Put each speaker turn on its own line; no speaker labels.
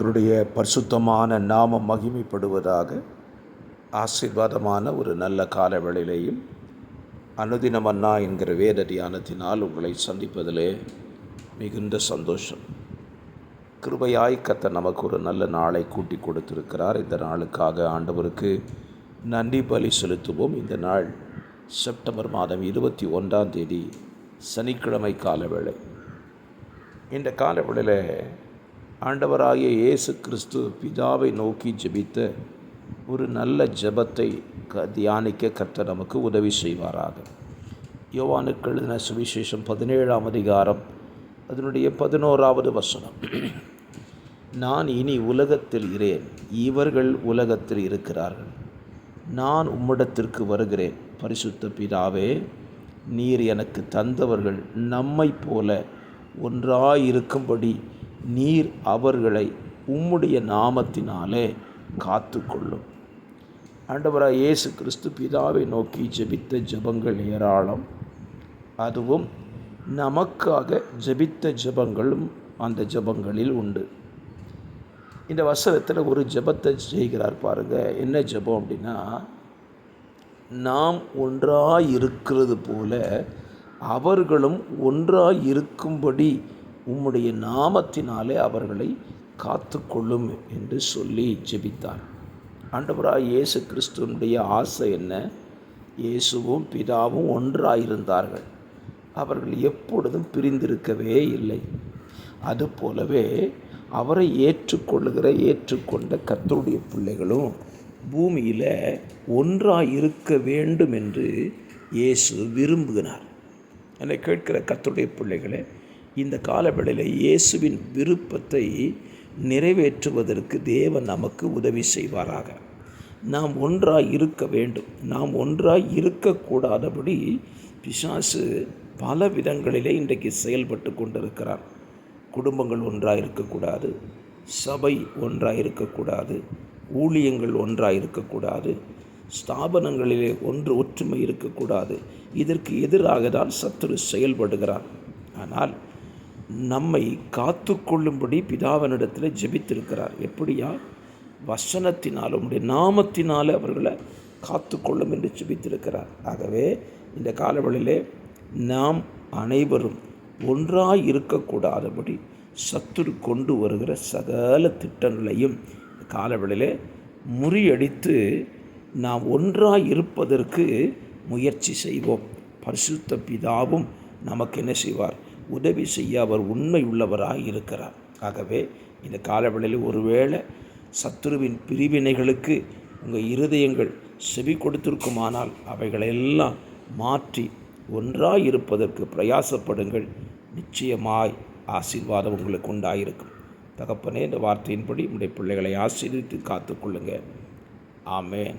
கர்த்தருடைய பரிசுத்தமான நாமம் மகிமைப்படுவதாக ஆசீர்வாதமான ஒரு நல்ல கால வேளையிலேயும் அனுதினம் அண்ணா என்கிற வேத தியானத்தினால் உங்களை சந்திப்பதிலே மிகுந்த சந்தோஷம். கிருபையாய் கத்த நமக்கு ஒரு நல்ல நாளை கூட்டி கொடுத்திருக்கிறார். இந்த நாளுக்காக ஆண்டவருக்கு நன்றி பலி செலுத்துவோம். இந்த நாள் செப்டம்பர் மாதம் இருபத்தி ஒன்றாம் தேதி சனிக்கிழமை காலவேளை. இந்த காலவேளையில் ஆண்டவராகிய இயேசு கிறிஸ்து பிதாவை நோக்கி ஜெபித்த ஒரு நல்ல ஜெபத்தை க தியானிக்க கர்த்தர் நமக்கு உதவி செய்வாராக. யோவானுக்கு எழுதின சுவிசேஷம் பதினேழாம் அதிகாரம் அதனுடைய பதினோராவது வசனம். நான் இனி உலகத்தில் இரேன் இவர்கள் உலகத்தில் இருக்கிறார்கள். நான் உம்மிடத்திற்கு வருகிறேன். பரிசுத்த பிதாவே நீர் எனக்கு தந்தவர்கள் நம்மைப் போல ஒன்றாயிருக்கும்படி நீர் அவர்களை உம்முடைய நாமத்தினாலே காத்து கொள்ளும் ஆண்டவராக இயேசு கிறிஸ்து பிதாவை நோக்கி ஜெபித்த ஜெபங்கள் ஏராளம். அதுவும் நமக்காக ஜெபித்த ஜெபங்களும் அந்த ஜெபங்களில் உண்டு. இந்த வசனத்தில் ஒரு ஜெபத்தை செய்கிறார் பாருங்கள் என்ன ஜெபம் அப்படின்னா நாம் ஒன்றாக இருக்கிறது போல அவர்களும் ஒன்றாக இருக்கும்படி உம்முடைய நாமத்தினாலே அவர்களை காத்து கொள்ளும் என்று சொல்லி ஜெபித்தார். ஆண்டவராக இயேசு கிறிஸ்துவனுடைய ஆசை என்ன? இயேசுவும் பிதாவும் ஒன்றாயிருந்தார்கள். அவர்கள் எப்பொழுதும் பிரிந்திருக்கவே இல்லை. அதுபோலவே அவரை ஏற்றுக்கொள்ளுகிற ஏற்றுக்கொண்ட கத்தருடைய பிள்ளைகளும் பூமியில் ஒன்றாக இருக்க வேண்டும் என்று இயேசு விரும்புகிறார். என்னை கேட்கிற கத்தருடைய பிள்ளைகளே இந்த காலவேளையில் இயேசுவின் விருப்பத்தை நிறைவேற்றுவதற்கு தேவன் நமக்கு உதவி செய்வாராக. நாம் ஒன்றாக இருக்க வேண்டும். நாம் ஒன்றாக இருக்கக்கூடாதபடி பிசாசு பல விதங்களிலே இன்றைக்கு செயல்பட்டு கொண்டிருக்கிறார். குடும்பங்கள் ஒன்றாக இருக்கக்கூடாது சபை ஒன்றாக இருக்கக்கூடாது ஊழியங்கள் ஒன்றாக இருக்கக்கூடாது ஸ்தாபனங்களிலே ஒன்று ஒற்றுமை இருக்கக்கூடாது இதற்கு எதிராக தான் சத்துரு செயல்படுகிறார். ஆனால் நம்மை காத்து கொள்ளும்படி பிதாவனிடத்தில் ஜெபித்திருக்கிறார். எப்படியா? வசனத்தினால் உடைய நாமத்தினால் அவர்களை காத்து கொள்ளும் என்று ஜெபித்திருக்கிறார். ஆகவே இந்த காலவெளியிலே நாம் அனைவரும் ஒன்றாய் இருக்கக்கூடாதபடி சத்துரு கொண்டு வருகிற சகல திட்டங்களையும் காலவெளியிலே முறியடித்து நாம் ஒன்றாய் இருப்பதற்கு முயற்சி செய்வோம். பரிசுத்த பிதாவும் நமக்கு என்ன செய்வார்? உதவி செய்ய அவர் உண்மை உள்ளவராக இருக்கிறார். ஆகவே இந்த காலவெளியில் ஒருவேளை சத்துருவின் பிரிவினைகளுக்கு உங்கள் இருதயங்கள் செவி கொடுத்திருக்குமானால் அவைகளெல்லாம் மாற்றி ஒன்றாய் இருப்பதற்கு பிரயாசப்படுங்கள். நிச்சயமாய் ஆசீர்வாதம் உங்களுக்கு உண்டாயிருக்கும். தகப்பனே இந்த வார்த்தையின்படி உடைய பிள்ளைகளை ஆசீர்வித்து காத்துக்கொள்ளுங்கள் ஆமேன்.